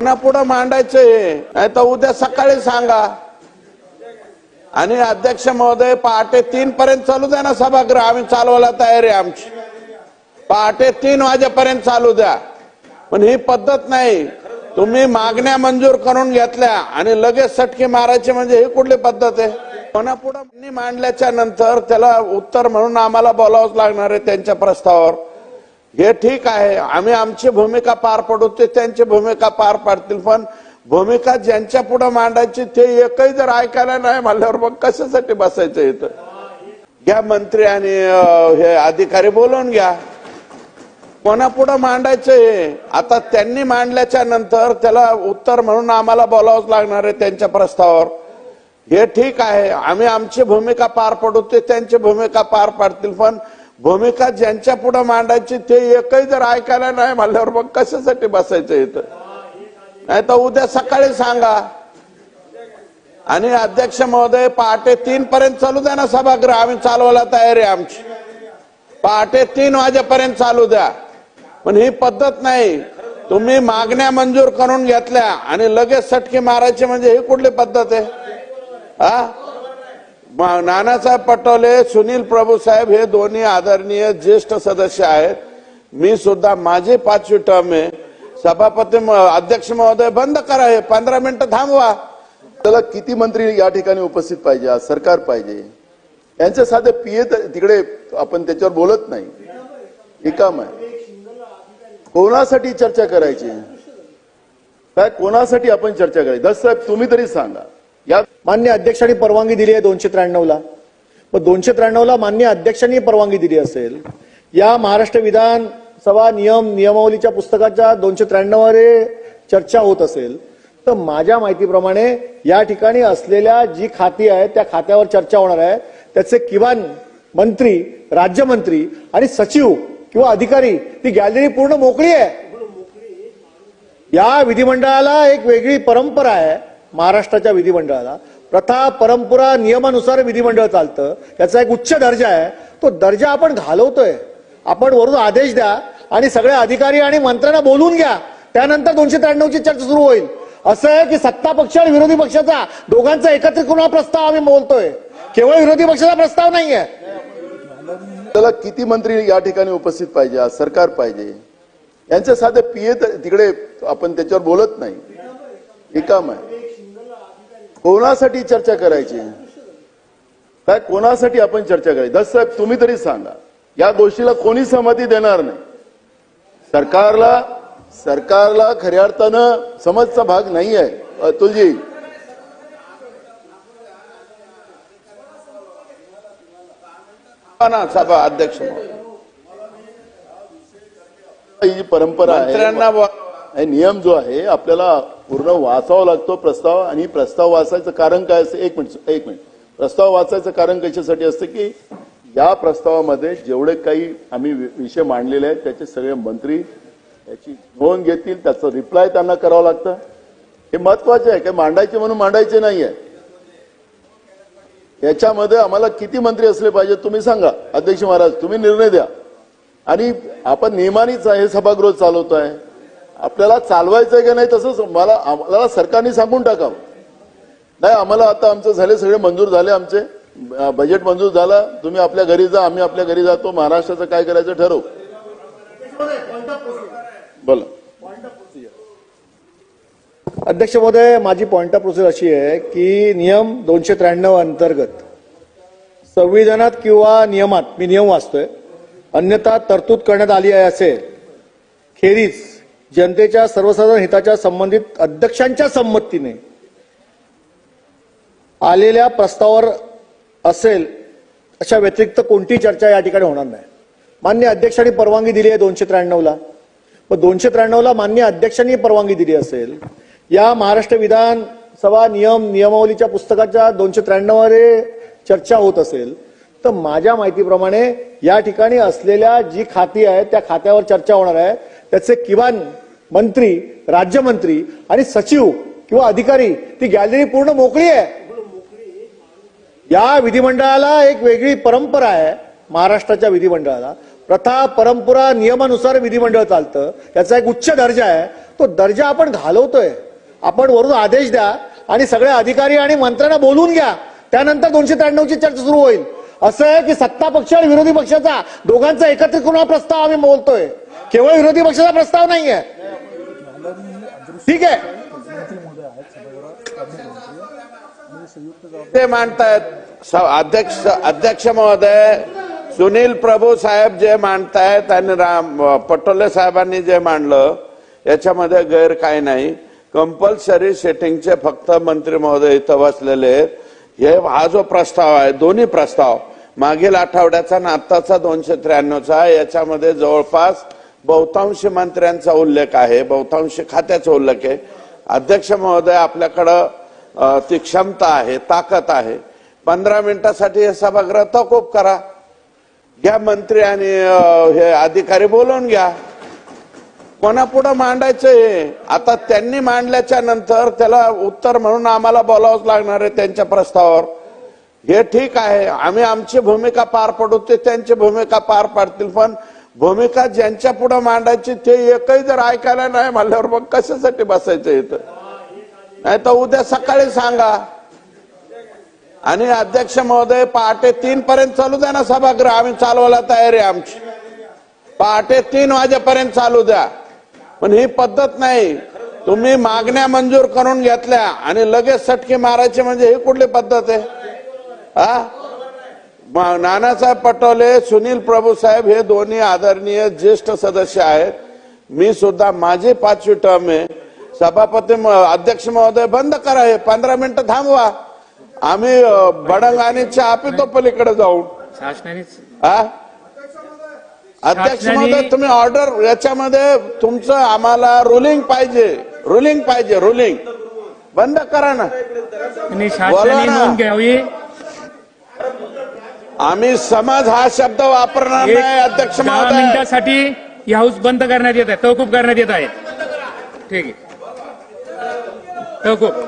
पुढे पुढं मांडायचं हे. तर उद्या सकाळी सांगा. आणि अध्यक्ष महोदय पहाटे तीन पर्यंत चालू द्या ना सभागृह. आम्ही चालवायला तयार आहे आमची. पहाटे तीन वाजेपर्यंत चालू द्या. पण ही पद्धत नाही. तुम्ही मागण्या मंजूर करून घेतल्या आणि लगेच सटकी मारायची म्हणजे ही कुठली पद्धत आहे? कोणापुढे मांडल्याच्या नंतर त्याला उत्तर म्हणून आम्हाला बोलावंच लागणार आहे त्यांच्या प्रस्तावावर. हे ठीक आहे आम्ही आमची भूमिका पार पडू ते त्यांची भूमिका पार पाडतील पण भूमिका ज्यांच्या पुढे मांडायची ते एकही जर ऐकायला नाही म्हणल्यावर मग कशासाठी बसायचं इथं? घ्या मंत्री आणि हे अधिकारी बोलवून घ्या. कोणापुढं मांडायचं हे? आता त्यांनी मांडल्याच्या नंतर त्याला उत्तर म्हणून आम्हाला बोलावंच लागणार आहे त्यांच्या प्रस्तावावर. हे ठीक आहे आम्ही आमची भूमिका पार पडू ते त्यांची भूमिका पार पाडतील पण भूमिका ज्यांच्या पुढे मांडायची ते एकही जर ऐकायला नाही म्हणल्यावर मग कशासाठी बसायचं इथं? नाही तर उद्या सकाळी सांगा. आणि अध्यक्ष महोदय पहाटे तीन पर्यंत चालू द्या ना सभागृह. आम्ही चालवायला तयार आहे आमची. पहाटे तीन वाजेपर्यंत चालू द्या. पण ही पद्धत नाही. तुम्ही मागण्या मंजूर करून घेतल्या आणि लगेच सटकी मारायची म्हणजे ही कुठली पद्धत आहे? हा? नानासाहेब पटोले सुनील प्रभू साहेब हे दोन्ही आदरणीय ज्येष्ठ सदस्य आहेत. मी सुद्धा माझे पाचवी टर्म आहे. सभापती म- अध्यक्ष महोदय बंद करा हे पंधरा मिनिटं थांबवा. त्याला किती मंत्री या ठिकाणी उपस्थित पाहिजे आज सरकार पाहिजे? यांचे साधे पिये तिकडे आपण त्याच्यावर बोलत नाही. रिकाम आहे. कोणासाठी चर्चा करायची? काय कोणासाठी आपण चर्चा करायची? दस साहेब तुम्ही तरी सांगा. या मान्य अध्यक्षांनी परवानगी दिली आहे दोनशे त्र्याण्णवला. मग दोनशे त्र्याण्णवला मान्य अध्यक्षांनी परवानगी दिली असेल या महाराष्ट्र विधानसभा नियम नियमावलीच्या पुस्तकाच्या दोनशे त्र्याण्णव चर्चा होत असेल तर माझ्या माहितीप्रमाणे या ठिकाणी असलेल्या जी खाती आहेत त्या खात्यावर चर्चा होणार आहे. त्याचे किमान मंत्री राज्यमंत्री आणि सचिव किंवा अधिकारी ती गॅलरी पूर्ण मोकळी आहे. या विधिमंडळाला एक वेगळी परंपरा आहे. महाराष्ट्राच्या विधिमंडळाला. प्रथा परंपरा नियमानुसार विधिमंडळ चालतं. याचा एक उच्च दर्जा आहे. तो दर्जा आपण घालवतोय. आपण वरून आदेश द्या आणि सगळे अधिकारी आणि मंत्र्यांना बोलून घ्या. त्यानंतर दोनशे त्र्याण्णवची चर्चा सुरू होईल. असं आहे की सत्ता पक्ष आणि विरोधी पक्षाचा दोघांचा एकत्रित करून हा प्रस्ताव आम्ही बोलतोय. केवळ विरोधी पक्षाचा प्रस्ताव नाही आहे त्याला किती मंत्री या ठिकाणी उपस्थित पाहिजे? आज सरकार पाहिजे. यांचे साधे पिये तिकडे आपण त्याच्यावर बोलत नाही. हे काम आहे. कोणासाठी चर्चा करायची? काय कोणासाठी आपण चर्चा करायची? दस साहेब तुम्ही तरी सांगा. या गोष्टीला कोणी सहमती देणार नाही. सरकारला सरकारला खऱ्या अर्थानं समजचा भाग नाही आहे. अतुलजी. सभा अध्यक्ष. ही परंपरा आहे हे नियम जो आहे आपल्याला पूर्ण वाचावा लागतो प्रस्ताव आणि प्रस्ताव वाचायचं कारण काय असतं? एक मिनिट एक मिनिट. प्रस्ताव वाचायचं कारण कशासाठी असतं की या प्रस्तावामध्ये जेवढे काही आम्ही वि- विषय मांडलेले आहेत त्याचे सगळे मंत्री याची नोंद घेतील त्याचं रिप्लाय त्यांना करावं लागतं. हे महत्त्वाचे आहे काय मांडायचे म्हणून मांडायचे नाही आहे. याच्यामध्ये आम्हाला किती मंत्री असले पाहिजे तुम्ही सांगा. अध्यक्ष महाराज तुम्ही निर्णय द्या. आणि आपण नियमानेच हे सभागृह चालवतोय. आपल्याला चालवायचंय का नाही तसंच मला आम्हाला सरकारने सांगून टाकावं. नाही आम्हाला आता आमचं झाले सगळे मंजूर झाले आमचे. बजेट मंजूर झालं. तुम्ही आपल्या घरी जा आम्ही आपल्या घरी जातो. महाराष्ट्राचं काय करायचं ठरवू. बोला. अध्यक्ष महोदय माझी पॉइंट ऑफ प्रोसेस अशी आहे की नियम दोनशे त्र्याण्णव अंतर्गत संविधानात किंवा नियमात मी नियम वाचतोय अन्यथा तरतूद करण्यात आली आहे असेल खेरीज जनतेच्या सर्वसाधारण हिताच्या संबंधित अध्यक्षांच्या संमतीने आलेल्या प्रस्तावावर असेल अशा व्यतिरिक्त कोणती चर्चा या ठिकाणी होणार नाही. मान्य अध्यक्षांनी परवानगी दिली आहे दोनशे त्र्याण्णवला. मग दोनशे त्र्याण्णवला मान्य अध्यक्षांनी परवानगी दिली असेल या महाराष्ट्र विधानसभा नियम नियमावलीच्या पुस्तकाच्या दोनशे त्र्याण्णव चर्चा होत असेल तर माझ्या माहितीप्रमाणे या ठिकाणी असलेल्या जी खाती आहेत त्या खात्यावर चर्चा होणार आहे. त्याचे किमान मंत्री राज्यमंत्री आणि सचिव किंवा अधिकारी ती गॅलरी पूर्ण मोकळी आहे. या विधिमंडळाला एक वेगळी परंपरा आहे महाराष्ट्राच्या विधिमंडळाला. प्रथा परंपरा नियमानुसार विधिमंडळ चालतं. त्याचा एक उच्च दर्जा आहे. तो दर्जा आपण घालवतोय. आपण वरून आदेश द्या आणि सगळे अधिकारी आणि मंत्र्यांना बोलून घ्या. त्यानंतर दोनशे त्र्याण्णवची चर्चा सुरू होईल. असं आहे की सत्ता पक्ष आणि विरोधी पक्षाचा दोघांचा एकत्रित करून हा प्रस्ताव आम्ही बोलतोय. केवळ विरोधी पक्षाचा प्रस्ताव नाहीये. ठीक आहे. ते मांडतायत. स- अध्यक्ष अध्यक्ष महोदय सुनील प्रभू साहेब जे मांडतायत आणि राम पटोले साहेबांनी जे मांडलं याच्यामध्ये गैर काही नाही. कंपल्सरी सेटिंगचे फक्त मंत्री महोदय इथं बसलेले हे हा जो प्रस्ताव आहे दोन्ही प्रस्ताव मागील आठवड्याचा आणि आत्ताचा दोनशे त्र्याण्णवचा याच्यामध्ये जवळपास बहुतांशी मंत्र्यांचा उल्लेख आहे बहुतांशी खात्याचा उल्लेख आहे. अध्यक्ष महोदय आपल्याकडं ती क्षमता आहे ताकद आहे. पंधरा मिनिटासाठी हे सभागृह तहकूब करा. घ्या मंत्री आणि हे अधिकारी बोलवून घ्या. कोणापुढं मांडायचं हे? आता त्यांनी मांडल्याच्या नंतर त्याला उत्तर म्हणून आम्हाला बोलावंच लागणार आहे त्यांच्या प्रस्तावावर. हे ठीक आहे आम्ही आमची भूमिका पार पडू ते त्यांची भूमिका पार पाडतील पण भूमिका ज्यांच्या पुढे मांडायची ते एकही जर ऐकायला नाही म्हणल्यावर मग कशासाठी बसायचं इथं? नाही तर उद्या सकाळी सांगा. आणि अध्यक्ष महोदय पहाटे तीन पर्यंत चालू द्या ना सभागृह. आम्ही चालवायला तयारी आहे आमची. पहाटे तीन वाजेपर्यंत चालू द्या. पण ही पद्धत नाही. तुम्ही मागण्या मंजूर करून घेतल्या आणि लगेच सटकी मारायची म्हणजे ही कुठली पद्धत आहे? हा? नानासाहेब पटोले सुनील प्रभू साहेब हे दोन्ही आदरणीय ज्येष्ठ सदस्य आहेत. मी सुद्धा माझी पाचवी टर्म आहे. सभापती म- अध्यक्ष महोदय बंद करा हे. पंधरा मिनिटं थांबवा. आम्ही अ, बडंग आणि चहा पितो पलीकडे जाऊन. हा अध्यक्ष महोदय तुम्ही ऑर्डर याच्यामध्ये तुमचं आम्हाला रुलिंग पाहिजे. रुलिंग पाहिजे रुलिंग बंद करा ना. बोला ना. आम्ही समाज हा शब्द वापरणार नाही अध्यक्ष दहा महोदय. मिनिटासाठी ही हाऊस बंद करण्यात येत आहे. तहकूब करण्यात येत आहे. ठीक आहे. तहकूब.